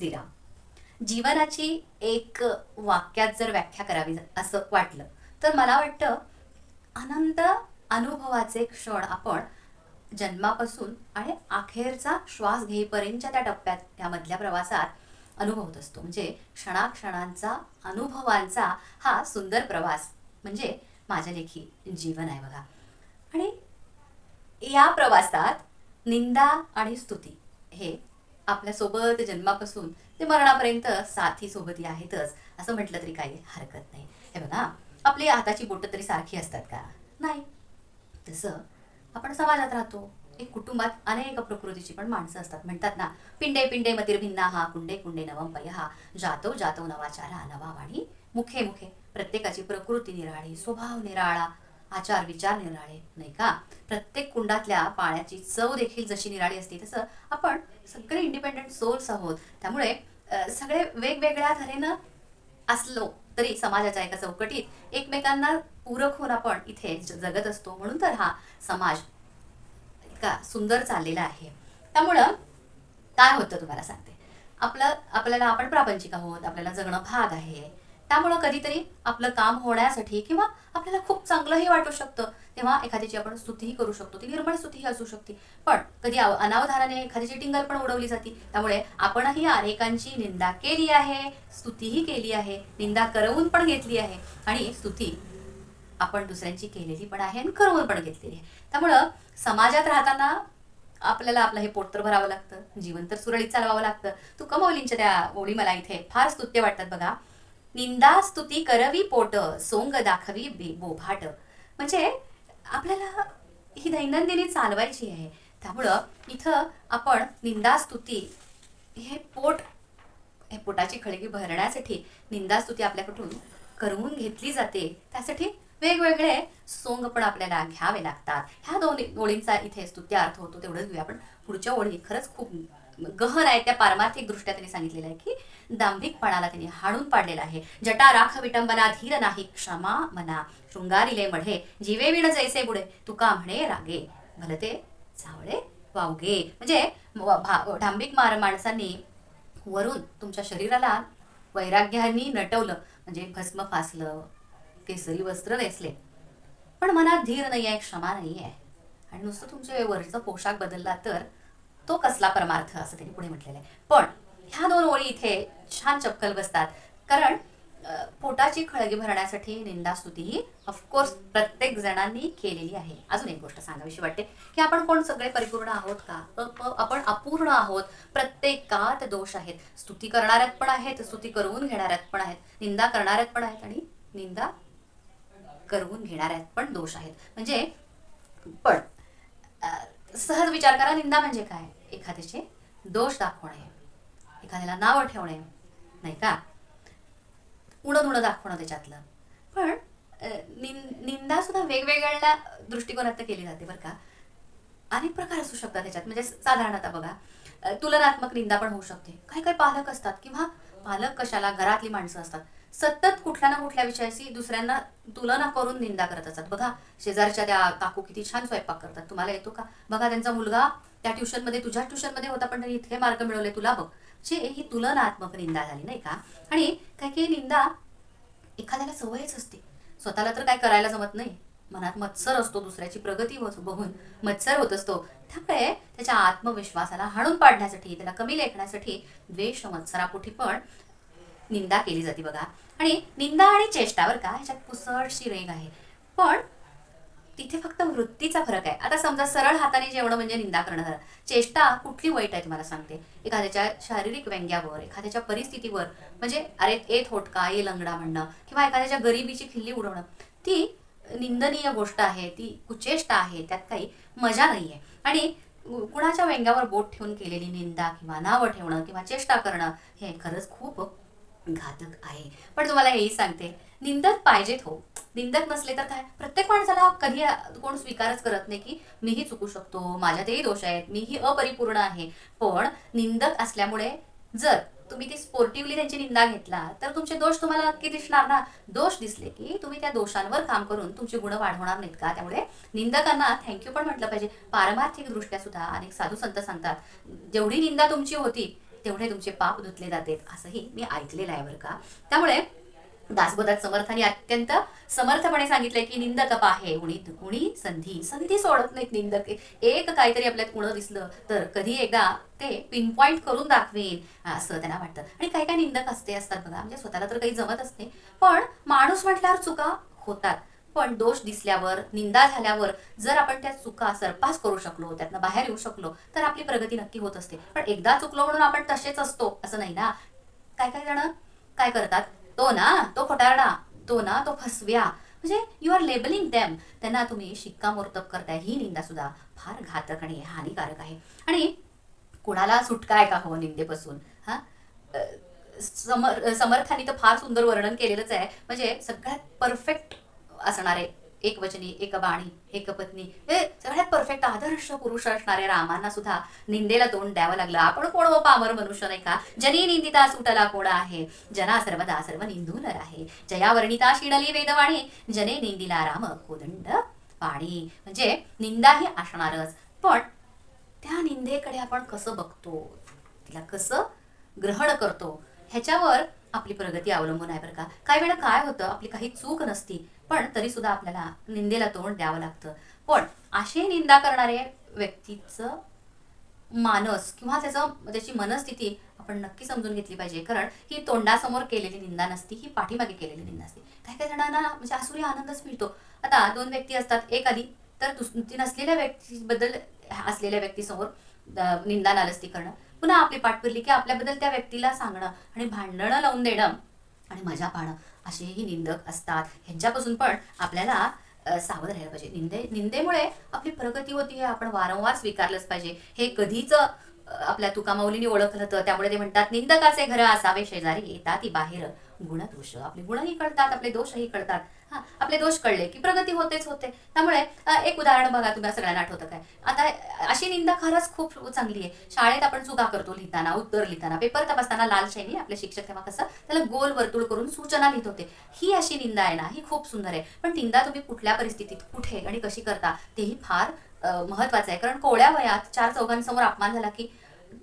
श्रीराम. जीवनाची एक वाक्यात जर व्याख्या करावी असं वाटलं तर मला वाटतं आनंद अनुभवाचे क्षण आपण जन्मापासून आणि अखेरचा श्वास घेईपर्यंतच्या त्या टप्प्यात त्यामधल्या प्रवासात अनुभवत असतो. म्हणजे क्षणाक्षणांचा अनुभवांचा हा सुंदर प्रवास म्हणजे माझ्या लेखी जीवन आहे बघा. आणि या प्रवासात निंदा आणि स्तुती हे आपल्यासोबत जन्मापासून ते मरणापर्यंत साथी सोबती आहेतच. असं म्हटलं तरी काही हरकत नाही. हे बघा आपली हाताची बोटं तरी सारखी असतात का? नाही. तसं आपण समाजात राहतो. एक कुटुंबात अनेक प्रकृतीची पण माणसं असतात. म्हणतात ना पिंडे पिंडे मतीर भिन्ना हा कुंडे कुंडे नवम हा. जातो जातो नवाचारा नवा वाणी मुखे मुखे. प्रत्येकाची प्रकृती निराळी स्वभाव निराळा. आचार विचार निराळे नाही का? प्रत्येक कुंडातल्या पाण्याची चव देखील जशी निराळी असते तसं आपण सगळे इंडिपेंडेंट सोल्स आहोत. त्यामुळे सगळे वेगवेगळ्या तऱ्हेनं असलो तरी समाजाच्या एका चौकटीत एकमेकांना पूरक होऊन आपण इथे जगत असतो. म्हणून तर हा समाज इतका सुंदर चाललेला आहे. त्यामुळं काय होतं तुम्हाला सांगते. आपलं आपल्याला आपण प्रापंचिक आहोत आपल्याला जगणं भाग आहे. त्यामुळं कधीतरी आपलं काम होण्यासाठी किंवा आपल्याला खूप चांगलंही वाटू शकतं. तेव्हा एखाद्याची आपण स्तुतीही करू शकतो. ती निर्मळ स्तुतीही असू शकते. पण कधी अनावधानाने एखाद्याची टिंगल पण उडवली जाते. त्यामुळे आपणही अनेकांची निंदा केली आहे स्तुतीही केली आहे निंदा करवून पण घेतली आहे. आणि स्तुती आपण दुसऱ्यांची केलेली पण आहे आणि करवून पण घेतलेली आहे. त्यामुळं समाजात राहताना आपल्याला आपलं हे पोट तर भरावं लागतं. जीवन तर सुरळीत चालवावं लागतं. तू कमवलींच्या त्या ओळी मला इथे फार स्तुत्य वाटतात बघा. निंदा स्तुती करवी पोट सोंग दाखवी बोभाट. म्हणजे आपल्याला ही दैनंदिनी चालवायची आहे. त्यामुळं इथं आपण निंदा स्तुती हे पोट हे पोटाची खळगी भरण्यासाठी निंदास्तुती आपल्याकडून करवून घेतली जाते. त्यासाठी वेगवेगळे सोंग पण आपल्याला घ्यावे लागतात. ह्या दोन ओळींचा इथे स्तुत्य अर्थ होतो तेवढंच घेऊया आपण. पुढच्या ओळी खरंच खूप गहर आहे त्या पारमार्थिक दृष्ट्या त्यांनी सांगितलेलं आहे की दांभिकपणाला त्यांनी हाणून पाडलेला आहे. जटा राख विटंबना धीर नाही क्षमा मना. शृंगारिले मढे जीवे विण जैसे बुडे. तुका म्हणे रागे भलते चावळे वावगे. म्हणजे डांबिक मार माणसांनी वरून तुमच्या शरीराला वैराग्याने नटवलं. म्हणजे भस्म फासलं केसरी वस्त्र नेसले. पण मनात धीर नाही आहे क्षमा नाही आहे आणि नुसतं तुमचे वरचा पोशाख बदलला तर तो कसला परमार्थ असं त्यांनी पुढे म्हटलेलं आहे. पण ह्या दोन ओळी इथे छान चपकल बसतात. कारण पोटाची खळगी भरण्यासाठी निंदास्तुती ही ऑफकोर्स प्रत्येक जणांनी केलेली आहे. अजून एक गोष्ट सांगावीशी वाटते की आपण कोण सगळे परिपूर्ण आहोत का? आपण अपूर्ण आहोत. प्रत्येकात दोष आहेत. स्तुती करणाऱ्यात पण आहेत स्तुती करवून घेणाऱ्यात पण आहेत. निंदा करणाऱ्यात पण आहेत आणि निंदा करवून घेणाऱ्यात पण दोष आहेत. म्हणजे पण सहज विचार करा निंदा म्हणजे काय? एखाद्याचे दोष दाखवणे एखाद्याला नावं ठेवणे नाही का? उणं उणं दाखवणं त्याच्यातलं. पण निंदा सुद्धा वेगवेगळ्या दृष्टिकोनात केली जाते बरं का? अनेक प्रकार असू शकतात त्याच्यात. म्हणजे साधारणतः बघा तुलनात्मक निंदा पण होऊ शकते. काही काही पालक असतात किंवा पालक कशाला घरातली माणसं असतात. सतत कुठल्या ना कुठल्या विषयाशी दुसऱ्यांना तुलना करून निंदा करत असतात. बघा शेजारच्या त्या काकू किती छान स्वयंपाक करतात. तुम्हाला येतो का? बघा त्यांचा मुलगा त्या ट्युशनमध्ये तुझ्या ट्युशनमध्ये होता पण इतके मार्क मिळवले तुला बघ. जे ही तुलनात्मक निंदा झाली नाही का? आणि काही काही निंदा एखाद्याला सवयच असते. स्वतःला तर काय करायला जमत नाही. मनात मत्सर असतो दुसऱ्याची प्रगती बघून मत्सर होत असतो. त्यामुळे त्याच्या आत्मविश्वासाला हाणून पाडण्यासाठी त्याला कमी लेखण्यासाठी द्वेष मत्सरापोटी पण निंदा केली जाते बघा. आणि निंदा आणि चेष्टा बरं का ह्याच्यात पुसटशी रेग आहे. पण तिथे फक्त वृत्तीचा फरक आहे. आता समजा सरळ हाताने जेवणं म्हणजे निंदा करणं झालं. चेष्टा कुठली वाईट आहे तुम्हाला सांगते? एखाद्याच्या शारीरिक व्यंग्यावर एखाद्याच्या परिस्थितीवर म्हणजे अरे ए थोटका ए लंगडा म्हणणं किंवा एखाद्याच्या गरिबीची खिल्ली उडवणं. ती निंदनीय गोष्ट आहे ती कुचेष्टा आहे त्यात काही मजा नाही आहे आणि कुणाच्या व्यंग्यावर बोट ठेवून केलेली निंदा किंवा नावं ठेवणं किंवा चेष्टा करणं हे खरंच खूप घातक आहे. पण तुम्हाला हेही सांगते निंदक पाहिजेत हो. निंदक नसले तर काय? प्रत्येक माणसाला कधी कोण स्वीकारच करत नाही की मीही चुकू शकतो माझ्यातही दोष आहेत मीही अपरिपूर्ण आहे. पण निंदक असल्यामुळे जर तुम्ही ती स्पोर्टिव्हली त्यांची निंदा घेतला तर तुमचे दोष तुम्हाला नक्की दिसणार ना. दोष दिसले की तुम्ही त्या दोषांवर काम करून तुमची गुण वाढवणार नाहीत का? त्यामुळे निंदकांना थँक्यू पण म्हटलं पाहिजे. पारमार्थिक दृष्ट्या सुद्धा अनेक साधू संत सांगतात जेवढी निंदा तुमची होती तेवढे तुमचे पाप धुतले जातात असंही मी ऐकलेलं आहे बरं का. त्यामुळे दासबोधात समर्थाने अत्यंत समर्थपणे सांगितलंय की निंदक आहे उणी उणी संधी संधी सोडत नाहीत निंदक. एक काहीतरी आपल्यात उणं दिसलं तर कधी एकदा ते पिनपॉइंट करून दाखवेन असं त्यांना वाटतं. आणि काही काही निंदक असते असतात बघा. म्हणजे स्वतःला तर काही जमत असते पण माणूस म्हटल्यावर चुका होतात. पण दोष दिसल्यावर निंदा झाल्यावर जर आपण त्या चुका सरपास करू शकलो त्यातनं बाहेर येऊ शकलो तर आपली प्रगती नक्की होत असते. पण एकदा चुकलो म्हणून आपण तसेच असतो असं नाही ना? काय काय जण? काय करतात? तो ना तो खोटारडा. तो ना तो फसव्या. म्हणजे यू आर लेबलिंग दॅम त्यांना तुम्ही शिक्कामोर्तब करताय. ही निंदा सुद्धा फार घातक आणि हानिकारक आहे. आणि कुणाला सुटका आहे का हो निंदेपासून? हा? समर समर्थांनी तर फार सुंदर वर्णन केलेलंच आहे. म्हणजे सगळ्यात परफेक्ट असणारे एक वचनी एक बाणी एक पत्नी हे सगळ्यात परफेक्ट आदर्श पुरुष असणाऱ्या रामांना सुद्धा निंदेला तोंड द्यावं लागलं. आपण कोण हो व पामर मनुष्य नाही का? जनी निंदिता सुटला कोण आहे? जना सर्वदा सर्व निंदून आहे. जया वर्णिता शिणली वेदवाणी जने निंदिला राम कोदंड पाणी. म्हणजे निंदा ही असणारच. पण त्या निंदेकडे आपण कसं बघतो? तिला कसं ग्रहण करतो? ह्याच्यावर आपली प्रगती अवलंबून आहे बरं का. काही वेळा काय होतं आपली काही चूक नसती पण तरी सुद्धा आपल्याला निंदेला तोंड द्यावं लागतं. पण अशी निंदा करणारे व्यक्तीचं मानस किंवा त्याचं त्याची मनस्थिती आपण नक्की समजून घेतली पाहिजे. कारण ही तोंडासमोर केलेली निंदा नसती ही पाठीमागे केलेली निंदा असते काही काही जणांना म्हणजे आसुरी आनंदच मिळतो. आता दोन व्यक्ती असतात एक आली तर दुस ती नसलेल्या व्यक्तीबद्दल असलेल्या व्यक्तीसमोर निंदा नालस्ती करणं. पुन्हा आपली पाठ की आपल्याबद्दल त्या व्यक्तीला सांगणं आणि भांडणं लावून देणं. आणि मजा पाहणं असेही निंदक असतात. ह्यांच्यापासून पण आपल्याला सावध राहायला पाहिजे. निंदे निंदेमुळे आपली प्रगती होती हे आपण वारंवार स्वीकारलंच पाहिजे. हे कधीच आपल्या तुकामाऊलीने ओळखलं तर त्यामुळे ते म्हणतात निंदकाचे घर असावे. शेजारी येतात ती बाहेर. गुणदोष. आपले गुणही कळतात आपले दोषही कळतात. हा आपले दोष कळले की प्रगती होतेच होते. त्यामुळे एक उदाहरण बघा तुम्हाला सगळ्यांना आठवतं काय. आता अशी निंदा खरंच खूप चांगली आहे. शाळेत आपण चुका करतो लिहिताना उत्तर लिहिताना. पेपर तपासताना लाल शैनी आपले शिक्षक तेव्हा कसं त्याला गोल वर्तुळ करून सूचना लिहित होते. ही अशी निंदा आहे ना ही खूप सुंदर आहे. पण निंदा तुम्ही कुठल्या परिस्थितीत कुठे आणि कशी करता तेही फार महत्वाचं आहे. कारण कोवळ्या वयात चार चौघांसमोर अपमान झाला की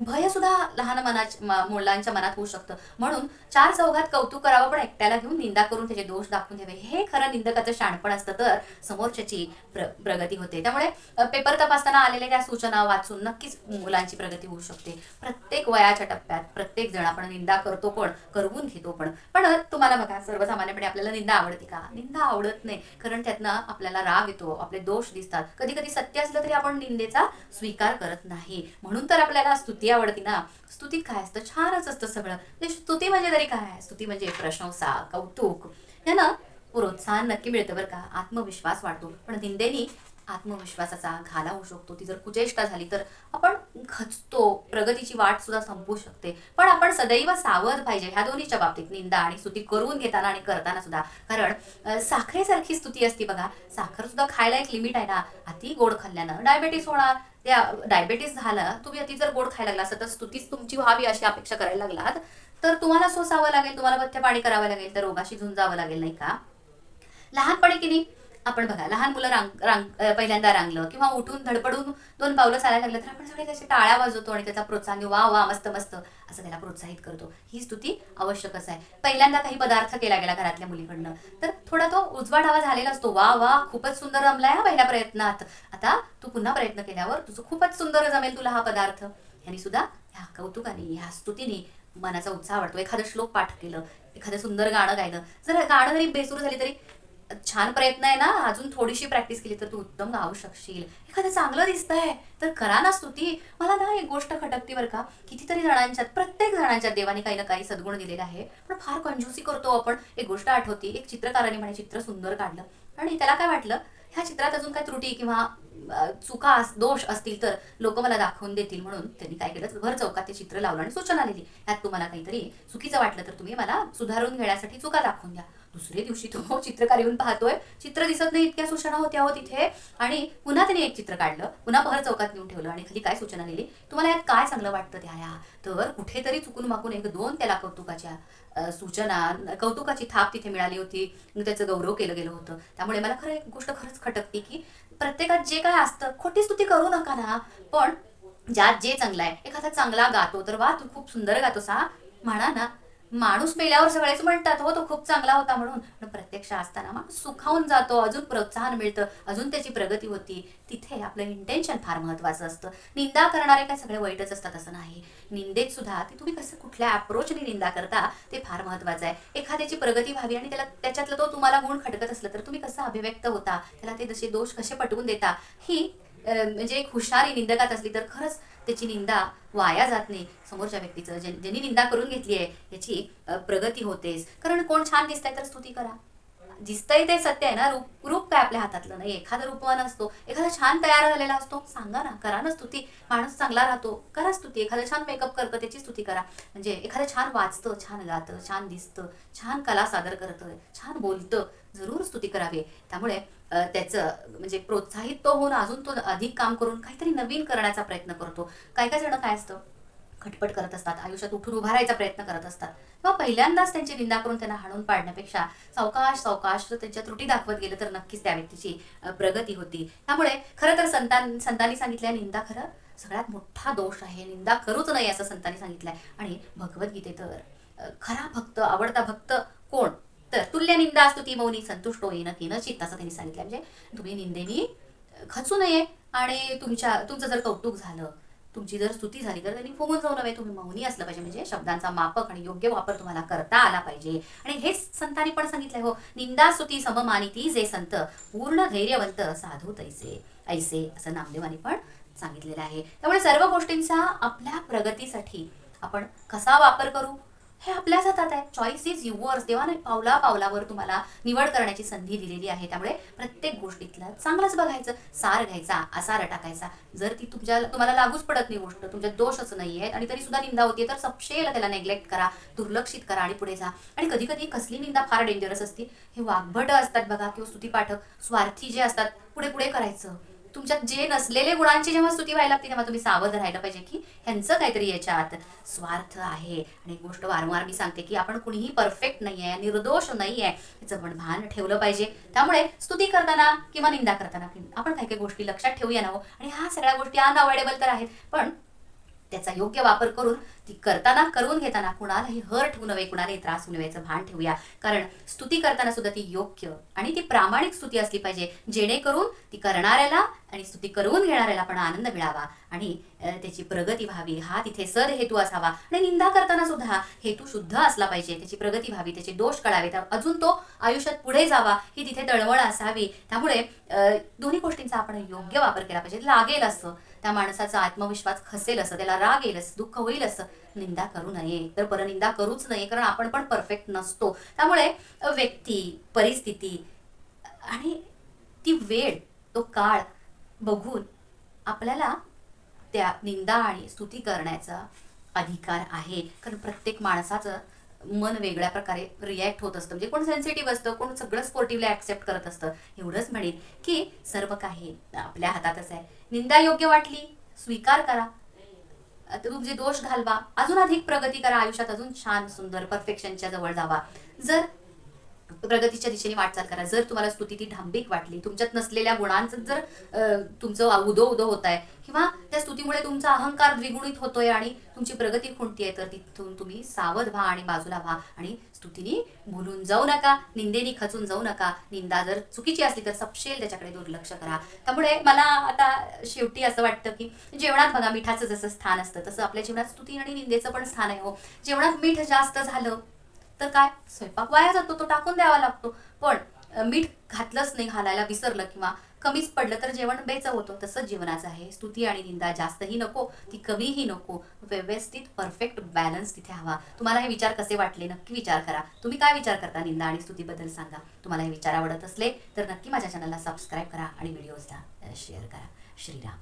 भय सुद्धा लहान मनाच्या मुलांच्या मनात होऊ शकतं. म्हणून चार चौघात कौतुक करावं पण एकट्याला घेऊन निंदा करून त्याचे दोष दाखवून द्यावे. हे खरं निंदकाचं शाणपण असतं तर समोरच्याची प्र प्रगती होते. त्यामुळे पेपर तपासताना आलेल्या त्या सूचना वाचून नक्कीच मुलांची प्रगती होऊ शकते. प्रत्येक वयाच्या टप्प्यात प्रत्येक जण आपण निंदा करतो पण करवून घेतो पण. पण तुम्हाला बघा सर्वसामान्यपणे आपल्याला निंदा आवडते का? निंदा आवडत नाही कारण त्यातनं आपल्याला राग येतो आपले दोष दिसतात. कधी कधी सत्य असलं तरी आपण निंदेचा स्वीकार करत नाही. म्हणून तर आपल्याला स्तुती आवडती ना स्तुतीत काय असतं? छानच असतं सगळं. ते स्तुती म्हणजे तरी काय? स्तुती म्हणजे प्रशंसा कौतुक. यानं प्रोत्साहन नक्की मिळतं बरं का. आत्मविश्वास वाढतो. पण निंदेनी आत्मविश्वासाचा घाला होऊ शकतो. ती जर कुचेष्टा झाली तर आपण खचतो. प्रगतीची वाट सुद्धा संपू शकते. पण आपण सदैव सावध पाहिजे. ह्या दोन्हीच्या बाबतीत निंदा आणि स्तुती करून घेताना आणि करताना सुद्धा. कारण साखरेसारखी स्तुती असती बघा. साखर सुद्धा खायला एक लिमिट आहे ना. अति गोड खाल्ल्यानं. डायबेटीस होणार. त्या डायबेटीस झालं तुम्ही अति जर गोड खायला लागला असं तर स्तुतीच तुमची व्हावी अशी अपेक्षा करायला लागलात तर तुम्हाला सोसावं लागेल तुम्हाला पथ्य पाणी करावं लागेल तर रोगाशी झुंजावं लागेल नाही का? लहानपणी की नाही आपण बघा लहान मुलं रांग रांग पहिल्यांदा रांगलं किंवा उठून धडपडून दोन पावलं चालायला लागलं तर आपण सगळे त्याचे टाळ्या वाजवतो आणि त्याचा प्रोत्साहन देऊ वा वा मस्त मस्त असं त्याला प्रोत्साहित करतो. ही स्तुती आवश्यकच आहे. पहिल्यांदा काही पदार्थ केला गेला घरातल्या मुलीकडनं तर थोडा तो उजवा डावा झालेला असतो. वा वा खूपच सुंदर रमलाय हा पहिल्या प्रयत्नात. आता तू पुन्हा प्रयत्न केल्यावर तुझं खूपच सुंदर जमेल तुला हा पदार्थ. ह्यानी सुद्धा ह्या कौतुकाने ह्या स्तुतीने मनाचा उत्साह वाटतो एखादं श्लोक पाठ केलं एखादं सुंदर गाणं गायलं जर गाणं जरी बेसूर झाली तरी छान प्रयत्न आहे ना अजून थोडीशी प्रॅक्टिस केली तर तू उत्तम गाऊ शकशील. एखादं चांगलं दिसतंय तर करा ना स्तुती. मला ना एक गोष्ट खटकती बरं का कितीतरी जणांच्यात प्रत्येक जणांच्या देवाने काही ना काही सद्गुण दिलेला आहे. पण फार कंजूसी करतो आपण. एक गोष्ट आठवती एक चित्रकाराने म्हणे चित्र सुंदर काढलं. आणि त्याला काय वाटलं? ह्या चित्रात अजून काय त्रुटी किंवा चुका दोष असतील तर लोक मला दाखवून देतील म्हणून त्यांनी काय केलं? भर चौकात ते चित्र लावलं आणि सूचना दिली. यात तुम्हाला काहीतरी चुकीचं वाटलं तर तुम्ही मला सुधारून घेण्यासाठी चुका दाखवून द्या. दुसऱ्या दिवशी तो चित्रकार येऊन पाहतोय चित्र दिसत नाही इतक्या सूचना होत्या हो तिथे. आणि पुन्हा त्याने एक चित्र काढलं पुन्हा भर चौकात नेऊन ठेवलं आणि खाली काय सूचना दिली? तुम्हाला यात काय चांगलं वाटतं त्या तर कुठेतरी चुकून माकून एक दोन त्याला कौतुकाच्या सूचना कौतुकाची थाप तिथे मिळाली होती. त्याचं गौरव केलं गेलं होतं. त्यामुळे मला खरं एक गोष्ट खरंच खटकते की प्रत्येकात जे काय असतं खोटी स्तुती करू नका ना. पण ज्यात जे चांगलं आहे एखादा चांगला गातो तर वा तू खूप सुंदर गातोस हा. म्हणा ना. माणूस मेल्यावर सगळेच म्हणतात हो तो खूप चांगला होता म्हणून. पण प्रत्यक्ष असताना माणूस सुखावून जातो अजून प्रोत्साहन मिळतं अजून त्याची प्रगती होती. तिथे आपलं इंटेन्शन फार महत्वाचं असतं. निंदा करणारे काय सगळे वाईटच असतात असं नाही. निंदेत सुद्धा ते तुम्ही कसं कुठल्या अप्रोचने निंदा करता ते फार महत्वाचं आहे. एखाद्याची प्रगती व्हावी आणि त्याला त्याच्यातलं तो तुम्हाला गुण खटकत असलं तर तुम्ही कसं अभिव्यक्त होता? त्याला ते जसे दोष कसे पटवून देता? ही म्हणजे एक हुशारी निंदकात असली तर खरंच त्याची निंदा वाया जात नाही. समोरच्या व्यक्तीचं ज्यांनी निंदा करून घेतली आहे याची प्रगती होतेच. कारण कोण छान दिसतंय तर स्तुती करा. दिसतंय ते सत्य आहे ना रूप रूप काय आपल्या हातातलं नाही. एखादा रूपवान असतो एखादा छान तयार झालेला असतो सांगा ना करा ना स्तुती. माणूस चांगला राहतो करा स्तुती. एखादं छान मेकअप करतं त्याची स्तुती करा. म्हणजे एखादं छान वाचतं छान गातं छान दिसतं छान कला सादर करतं छान बोलतं जरूर स्तुती करावी. त्यामुळे त्याचं म्हणजे प्रोत्साहित तो होऊन अजून तो अधिक काम करून काहीतरी नवीन करण्याचा प्रयत्न करतो. काय काय जण काय असतं खटपट करत असतात आयुष्यात उठून उभा राहायचा प्रयत्न करत असतात. किंवा पहिल्यांदाच त्यांची निंदा करून त्यांना हाणून पाडण्यापेक्षा सावकाश सावकाश जर त्यांच्या त्रुटी दाखवत गेलं तर नक्कीच त्या व्यक्तीची प्रगती होती. त्यामुळे खरं तर संतान संतांनी सांगितल्या निंदा खरं? सगळ्यात मोठा दोष आहे निंदा करूच नाही असं संतांनी सांगितलंय. आणि भगवद्गीते तर खरा भक्त आवडता भक्त कोण? तर तुल्य निंदा असतो ती मौनी संतुष्ट होईन केन चित्त असं त्यांनी सांगितलं म्हणजे तुम्ही निंदेनी खचू नये आणि तुमच्या तुमचं जर कौतुक झालं तुमची जर स्तुती झाली तर त्यांनी फुगून जाऊ नव्हे तुम्ही मौनी असलं पाहिजे. म्हणजे शब्दांचा मापक आणि योग्य वापर तुम्हाला करता आला पाहिजे. आणि हेच संतांनी पण सांगितलंय हो. निंदा स्तुती सममानिती जे संत पूर्ण धैर्यवंत साधू तैसे. ऐसे असं नामदेवानी पण सांगितलेलं आहे. त्यामुळे सर्व गोष्टींचा आपल्या प्रगतीसाठी आपण कसा वापर करू? हे आपल्याच हातात आहे. चॉईस इज युअर्स देवाने पावला पावलावर तुम्हाला निवड करण्याची संधी दिलेली आहे. त्यामुळे प्रत्येक गोष्टीतलं चांगलंच बघायचं सार घ्यायचा असार टाकायचा. जर ती तुमच्या तुम्हाला लागूच पडत नाही गोष्ट तुमच्यात दोषच नाही आहेत आणि तरी सुद्धा निंदा होती तर सपशेल त्याला नेग्लेक्ट करा दुर्लक्षित करा आणि पुढे जा. आणि कधी कधी कसली निंदा फार डेंजरस असते. हे वाघभट असतात बघा किंवा स्तुतीपाठक स्वार्थी जे असतात पुढे पुढे करायचं. तुमच्यात जे नसलेले गुणांची जेव्हा स्तुती व्हायला लागते तेव्हा तुम्ही सावध राहायला पाहिजे की ह्यांचं काहीतरी याच्यात स्वार्थ आहे. आणि एक गोष्ट वारंवार मी सांगते की आपण कुणीही परफेक्ट नाही आहे निर्दोष नाही आहे याचं पण भान ठेवलं पाहिजे. त्यामुळे स्तुती करताना किंवा निंदा करताना आपण काही काही गोष्टी लक्षात ठेवूया ना हो. आणि ह्या सगळ्या गोष्टी अनअवॉइडेबल तर आहेत पण त्याचा योग्य वापर करून ती करताना करून घेताना कुणालाही हर्ट होऊ नये कुणालाही त्रास होऊ नये याचं भान ठेवूया. कारण स्तुती करताना सुद्धा ती योग्य आणि ती प्रामाणिक स्तुती असली पाहिजे. जेणेकरून ती करणाऱ्याला आणि स्तुती करून घेणाऱ्याला पण आनंद मिळावा आणि त्याची प्रगती व्हावी. हा तिथे सद हेतू असावा. आणि निंदा करताना सुद्धा हेतू शुद्ध असला पाहिजे. त्याची प्रगती व्हावी त्याचे दोष कळावे. तर अजून तो आयुष्यात पुढे जावा ही तिथे तळमळ असावी. त्यामुळे दोन्ही गोष्टींचा आपण योग्य वापर केला पाहिजे. लागेल असं. त्या माणसाचा आत्मविश्वास खसेल असं त्याला राग येईल असं दुःख होईल असं निंदा करू नये. तर परनिंदा करूच नये कारण आपण पण परफेक्ट नसतो. त्यामुळे व्यक्ती परिस्थिती आणि ती वेळ तो काळ बघून आपल्याला त्या निंदा आणि स्तुती करण्याचा अधिकार आहे. कारण प्रत्येक माणसाचं मन वेगळ्या प्रकारे रिॲक्ट होत असतं. म्हणजे कोण सेन्सिटिव्ह असतं कोण सगळं स्पोर्टिव्हली ऍक्सेप्ट करत असतं. एवढंच म्हणेन की सर्व काही आपल्या हातातच आहे. निंदा योग्य वाटली स्वीकार करा. आता तुमचे दोष घालवा. अजून अधिक प्रगती करा आयुष्यात. अजून छान सुंदर परफेक्शनच्या जवळ जावा. जर प्रगतीच्या दिशेने वाटचाल करा. जर तुम्हाला स्तुती ती ढांबिक वाटली तुमच्यात नसलेल्या गुणांचं जर तुमचं उदो उदो होत आहे किंवा त्या स्तुतीमुळे तुमचा अहंकार द्विगुणित होतोय आणि तुमची प्रगती खुंटती आहे तर तिथून तुम्ही सावध व्हा आणि बाजूला व्हा आणि स्तुतीने भुलून जाऊ नका निंदेनी खचून जाऊ नका. निंदा जर चुकीची असली तर सपशेल त्याच्याकडे दुर्लक्ष करा. त्यामुळे मला आता शेवटी असं वाटतं की जेवणात बघा मिठाचं जसं स्थान असतं तसं आपल्या जीवनात स्तुती आणि निंदेचं पण स्थान आहे हो. जेवणात मीठ जास्त झालं तर काय? स्वयंपाक वाया जातो तो टाकून द्यावा लागतो. पण मीठ घातलंच नाही घालायला विसरलं किंवा कमीच पडलं तर जेवण बेचं होतं. तसंच जेवणाचं आहे. स्तुती आणि निंदा जास्तही नको ती कमीही नको. व्यवस्थित परफेक्ट बॅलन्स तिथे हवा. तुम्हाला हे विचार कसे वाटले? नक्की विचार करा. तुम्ही काय विचार करता? निंदा आणि स्तुतीबद्दल सांगा. तुम्हाला हे विचार आवडत असले तर नक्की माझ्या चॅनलला सबस्क्राईब करा आणि व्हिडिओजला शेअर करा. श्रीराम.